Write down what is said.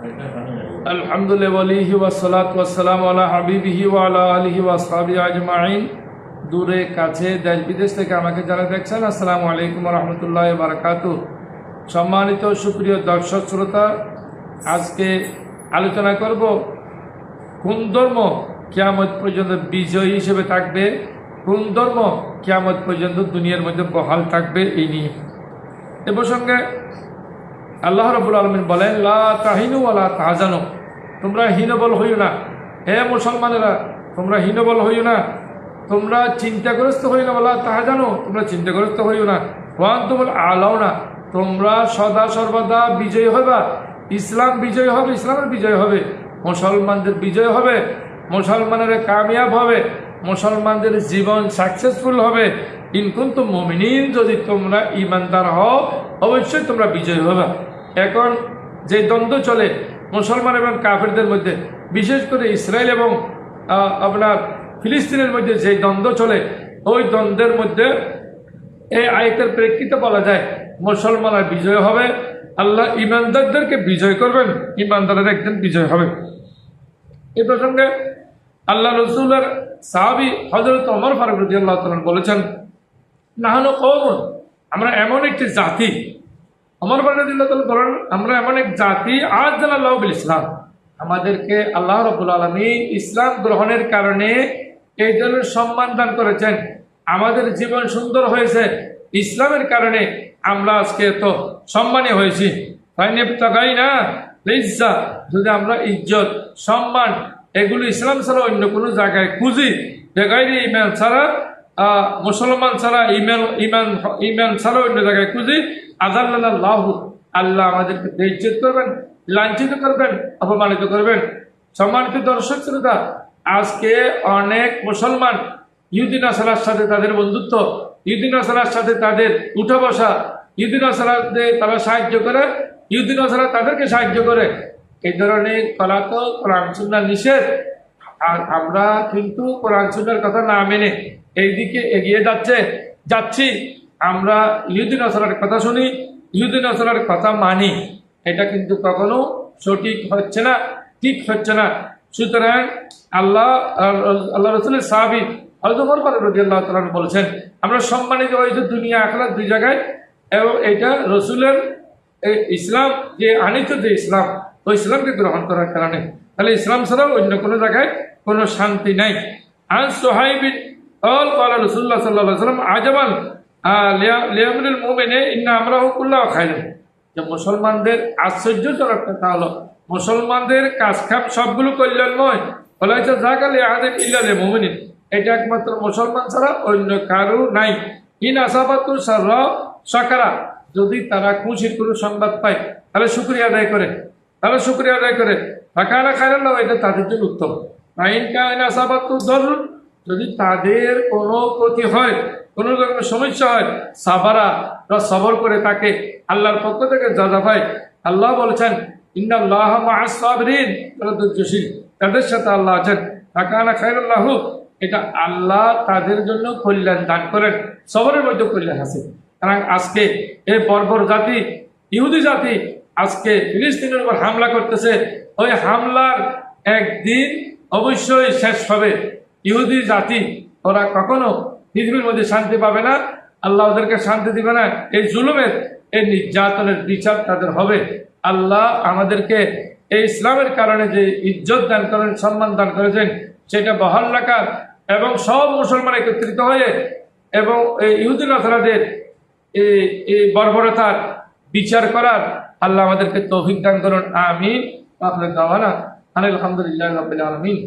আলহামদুলিল্লাহ ওয়ালিহি ওয়াসসালাত ওয়াসসালামু আলা হাবিবিহি ওয়া আলা আলিহি ওয়াসহাবি আজমাইন। দূরে, কাছে দেশ বিদেশ থেকে আমাকে যারা দেখছেন, আসসালামু আলাইকুম রহমতুল্লাহ বারাকাতু সম্মানিত সুপ্রিয় দর্শক শ্রোতা, আজকে আলোচনা করব কোন ধর্ম কেয়ামত পর্যন্ত বিজয়ী হিসেবে থাকবে, কোন ধর্ম কেয়ামত পর্যন্ত দুনিয়ার মধ্যে বহাল থাকবে এই নিয়ে। এ প্রসঙ্গে আল্লাহ রবুল আলমিন বলেন, লা তাহিনু আলা তাহাজানো তোমরা হীনবল হইও না। হে মুসলমানেরা, তোমরা হীনবল হইও না। তোমরা চিন্তাগ্রস্ত হইও না। বলা তাহা জানো তোমরা চিন্তাগ্রস্ত হইও না। ওয়ান তোমার আলাও না। তোমরা সদা সর্বদা বিজয়ী হইবা। ইসলাম বিজয় হবে, ইসলামের বিজয় হবে। মুসলমানদের বিজয় হবে। মুসলমানের কামিয়াব হবে। মুসলমানদের জীবন সাকসেসফুল হবে। ইনকুন্ত মমিনিন, যদি তোমরা ইমানদার হও, অবশ্যই তোমরা বিজয় হবে এখন যে দ্বন্দ্ব চলে মুসলমান এবং কাফেরদের মধ্যে, বিশেষ করে ইসরায়েল এবং আপনার ফিলিস্তিনের মধ্যে যে দ্বন্দ্ব চলে, ওই দ্বন্দ্বের মধ্যে এই আয়তের প্রেক্ষিতে বলা যায় মুসলমানরা বিজয় হবে, আল্লাহ ইমানদারদেরকে বিজয় করবেন, ইমানদারের একদিন বিজয় হবে। এ প্রসঙ্গে আল্লাহ রসুলের সাহাবি হজরত অমর ফারুক রদি আল্লাহ বলেছেন, নাহানো কৌমন আমরা এমন একটি জাতি অমর আল্লাহ তালন বলেন, আমরা এমন এক জাতি, আজ জানাল্লাহ বিল ইসলাম, আমাদেরকে আল্লাহ রবুল আলমী ইসলাম গ্রহণের কারণে এই ধরনের সম্মান দান করেছেন। আমাদের জীবন সুন্দর হয়েছে, ইসলামের কারণে আমরা আজকে এত সম্মানী হয়েছি। তাকাই না, লিজ্জা, যদি আমরা ইজ্জত, সম্মান, এগুলো ইসলাম ছাড়া অন্য কোনো জায়গায় খুঁজি ইমান ছাড়া মুসলমান ছাড়া ইমান ইমান ইমান ছাড়া অন্য জায়গায় খুঁজি আজাল্লাহ আল্লাহ আমাদেরকে বেইজ্জত করবেন, লাঞ্ছিত করবেন, অপমানিত করবেন। সম্মানিত দর্শক শ্রোতা, আজকে অনেক মুসলমান ইউদিন আসালার সাথে তাদের বন্ধুত্ব ইউদিন আসালার সাথে তাদের উঠা বসা ইউদিন আসালাতে তারা সাহায্য করে ইউদিন আসালা তাদেরকে সাহায্য করে। এই ধরনের কলা তো কোরআন সুন্না নিষেধ, আর আমরা কিন্তু কোরআন সুন্নার কথা না মেনে এইদিকে এগিয়ে যাচ্ছে। যাচ্ছি। আমরা ইউদিন আসালার কথা শুনি। ইউদিন আসালার কথা মানি। এটা কিন্তু কখনো সঠিক হচ্ছে না, ঠিক হচ্ছে না। সুতরাং আল্লাহ আল্লাহ রসুলের সাহাবি হয়তো মর করে রদি আল্লাহ তালন বলেছেন, আমরা সম্মানিত হয়েছে দুনিয়া আখলা দুই জায়গায় এবং এটা রসুলের ইসলাম যে আনিত যে ইসলাম, ওই ইসলামকে গ্রহণ করার কারণে। তাহলে ইসলাম ছাড়াও অন্য কোনো জায়গায় কোনো শান্তি নাই। আজ সোহাইবিন অল কলা রসুল্লাহ সাল্লাহ সাল্লাম আজমান লিয়ামিনুল মোমেনে ইন্না আমরা হুকুল্লাহ খাইলেন যে মুসলমানদের আশ্চর্যজনক কথা হলো, মুসলমানদের কাজ খাপ সবগুলো কল্যাণময়। বলাইছে জাগালে আদের ইল্লালে মোমিনিন। এটা একমাত্র মুসলমান ছাড়া অন্য কারও নাই। ইন আসাবাতুর সার সকারা। যদি তারা খুশির কোনো সংবাদ পায়, তাহলে শুক্রিয়া আদায় করে। তাহলে শুক্রিয়া আদায় করে। ফাঁকানা খাইরাল্লাহ এটা তাদের জন্য উত্তম। আইন কায়ন আসাবাতুর ধরুন যদি তাদের কোনো ক্ষতি হয়, কোনো রকমের সমস্যা হয় সাবারা বা সবর করে তাকে আল্লাহর পক্ষ থেকে যা পায়। আল্লাহ বলেছেন ইন্দাল্লাহ মাসাবরিন তারা ধৈর্যশীল। তাদের সাথে আল্লাহ আছেন। ফাঁকানা খাইরাল্লাহ এটা আল্লাহ তাদের জন্য কল্যাণ দান করেন। সবরের মধ্যে কল্যাণ আছে। কারণ আজকে এই বর্বর জাতি, ইহুদি জাতি, আজকে ফিলিস্তিনের উপর হামলা করতেছে। ওই হামলার একদিন অবশ্যই শেষ হবে। ইহুদি জাতি, ওরা কখনো পৃথিবীর মধ্যে শান্তি পাবে না। আল্লাহ ওদেরকে শান্তি দিবে না। এই জুলুমের, এই নির্যাতনের বিচার তাদের হবে। আল্লাহ আমাদেরকে এই ইসলামের কারণে যে ইজ্জত দান করেন সম্মান দান করেছেন, সেটা বহাল রাখার এবং সব মুসলমান একত্রিত হয়ে এবং এই ইহুদি আসারাদের এই বর্বরতার বিচার করার আল্লাহ আমাদেরকে তৌফিক দান করুন। আমিন। আপনার দাওয়ানা। আলহামদুলিল্লাহ আলমিন।